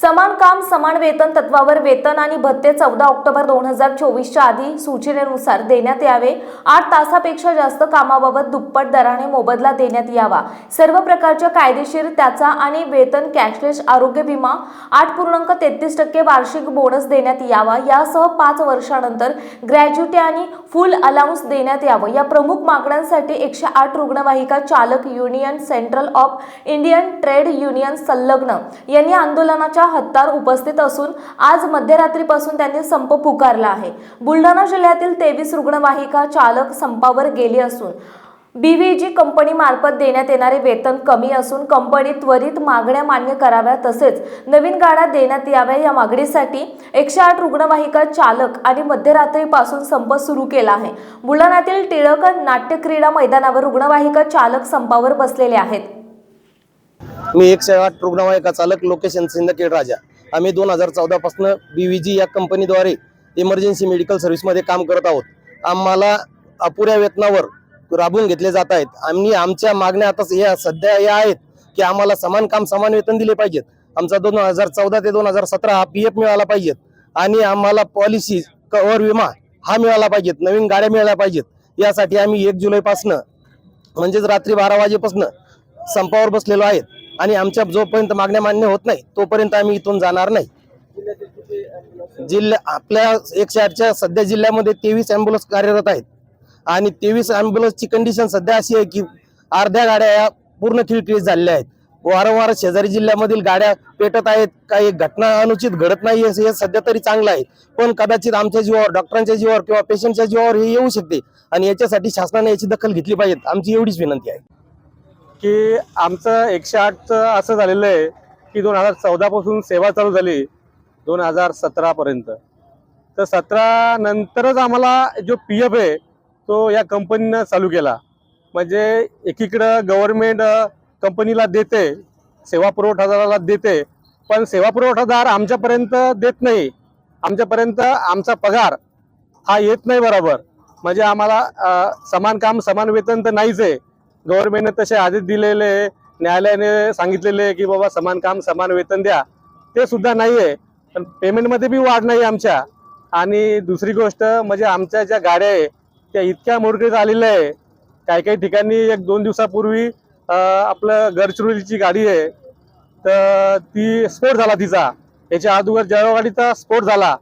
समान काम समान वेतन तत्वावर वेतन आणि भत्ते चौदा ऑक्टोबर दोन हजार चोवीसच्या आधी सूचनेनुसार देण्यात यावे. आठ तासापेक्षा जास्त कामाबाबत दुप्पट दराने मोबदला देण्यात यावा. सर्व प्रकारच्या कायदेशीर त्याचा आणि वेतन कॅशलेस आरोग्य विमा आठ पूर्णांक तेहतीस टक्के वार्षिक बोनस देण्यात यावा. यासह पाच वर्षानंतर ग्रॅज्युटी आणि फुल अलाउन्स देण्यात यावं. या प्रमुख मागण्यांसाठी एकशे आठ रुग्णवाहिका चालक union central of Indian trade union संलग्न यांनी आंदोलनाच्या हत्तार उपस्थित असून आज मध्यरात्रीपासून त्यांनी संप पुकारला आहे. बुलढाणा जिल्ह्यातील तेवीस रुग्णवाहिका चालक संपावर गेले असून बीव्हीजी कंपनीमार्फत देण्यात येणारे वेतन कमी असून कंपनी त्वरित मागण्या मान्य कराव्या तसेच नवीन गाड्या देण्यात याव्या या मागणीसाठी एकशे आठ रुग्णवाहिका चालक आणि मध्यरात्रीपासून संप सुरू केला आहे. बुलढाण्यातील टिळक नाट्य क्रीडा मैदानावर रुग्णवाहिका चालक संपावर बसलेले आहेत. मी एकशे आठ रुग्णवाहिका चालक लोकेशन सिंदखेड राजा. आम्ही दोन हजार चौदा पासून बीव्हीजी या कंपनीद्वारे इमर्जन्सी मेडिकल सर्व्हिसमध्ये काम करत आहोत. आम्हाला अपुऱ्या वेतनावर राबवून घेतले जात आहेत. आम्ही आमच्या मागण्या आता या सध्या या आहेत की आम्हाला समान काम समान वेतन दिले पाहिजेत. आमचा दोन हजार चौदा ते दोन हजार सतरा हा पी एफ मिळाला पाहिजेत. आणि आम्हाला पॉलिसी कव्हर विमा हा मिळाला पाहिजेत. नवीन गाड्या मिळाल्या पाहिजेत. यासाठी आम्ही एक जुलैपासनं म्हणजेच रात्री बारा वाजेपासून संपावर बसलेलो आहेत. आणि आमच्या जोपर्यंत मागण्या मान्य होत नाही तोपर्यंत आम्ही इथून जाणार नाही. जिल्ह्या आपल्या एकशे आठच्या सध्या जिल्ह्यामध्ये तेवीस अँब्युलन्स कार्यरत आहेत. आणि तेवीस अँब्युलन्सची कंडिशन सध्या अशी आहे की अर्ध्या गाड्या या पूर्ण खिळखिळीत झालेल्या आहेत. वारंवार शेजारी जिल्ह्यामधील गाड्या पेटत आहेत. काही घटना अनुचित घडत नाही हे हे सध्या तरी चांगलं आहे. पण कदाचित आमच्या जीवावर डॉक्टरांच्या जीवावर किंवा पेशंटच्या जीवावर हे येऊ शकते. आणि याच्यासाठी शासनाने याची दखल घेतली पाहिजे. आमची एवढीच विनंती आहे. की आमचं एकशे आठचं असं झालेलं आहे की दोन हजार चौदापासून सेवा चालू झाली दोन हजार सतरापर्यंत. तर सतरा नंतरच आम्हाला जो पी एफ आहे तो या कंपनीनं चालू केला. म्हणजे एकीकडं गव्हर्मेंट कंपनीला देते सेवा पुरवठादाराला देते पण सेवा पुरवठादार आमच्यापर्यंत देत नाही. आमच्यापर्यंत आमचा पगार हा येत नाही बरोबर. म्हणजे आम्हाला समान काम समान वेतन तर नाहीच आहे. गव्हर्नमेंटने तसे आदेश दिलेले न्यायालयाने सांगितलेले की बाबा समान काम समान वेतन द्या. ते सुद्धा नाही आहे पण पेमेंटमध्ये बी वाढ नाही आमच्या. आणि दुसरी गोष्ट म्हणजे आमच्या ज्या गाड्या आहे त्या इतक्या मोडकळीत आलेल्या आहे. काही काही ठिकाणी एक दोन दिवसापूर्वी आपलं गडचिरोलीची गाडी आहे. तर ती स्फोट झाला तिचा. याच्या अगोदर जळगाव गाडीचा स्फोट झाला.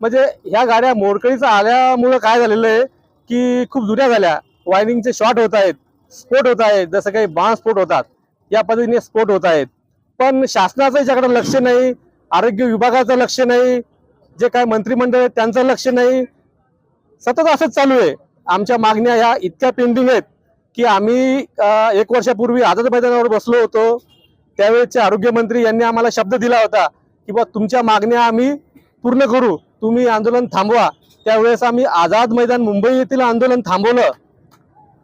म्हणजे ह्या गाड्या मोडकळीचा आल्यामुळं काय झालेलं आहे की खूप जुन्या झाल्या. वायरिंगचे शॉर्ट होत आहेत. स्फोट होत आहेत जसं काही बाण स्फोट होतात या पद्धतीने स्फोट होत आहेत. पण शासनाचं याच्याकडे लक्ष नाही आरोग्य विभागाचं लक्ष नाही जे काय मंत्रिमंडळ आहेत त्यांचं लक्ष नाही. सतत असंच चालू आहे. आमच्या मागण्या ह्या इतक्या पेंडिंग आहेत की आम्ही एक वर्षापूर्वी आझाद मैदानावर बसलो होतो. त्यावेळेचे आरोग्यमंत्री यांनी आम्हाला शब्द दिला होता की बा तुमच्या मागण्या आम्ही पूर्ण करू. तुम्ही आंदोलन थांबवा. त्यावेळेस आम्ही आझाद मैदान मुंबई येथील आंदोलन थांबवलं.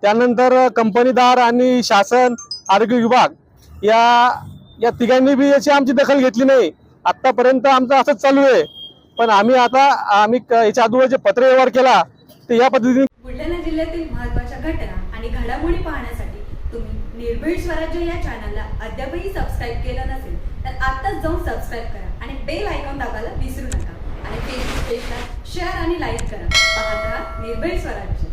त्यानंतर कंपनीदार आणि शासन आरोग्य विभाग या या तिघांनी बी याची आमची दखल घेतली नाही. आत्तापर्यंत आमचं असंच चालू आहे. पण आम्ही आता आम्ही याच्या अगोदर जे पत्र व्यवहार केला ते या पद्धतीने बुलढाणा जिल्ह्यातील महत्त्वाच्या घटना आणि घडामोडी पाहण्यासाठी तुम्ही निर्भीड स्वराज्य या चॅनलला अद्यापही सबस्क्राईब केलं नसेल तर आत्ताच जाऊन सबस्क्राईब करा आणि बेल आयकॉन दाबायला विसरू नका. आणि फेसबुक पेजला शेअर आणि लाईक करा. पाहत राहा निर्भीड स्वराज्य.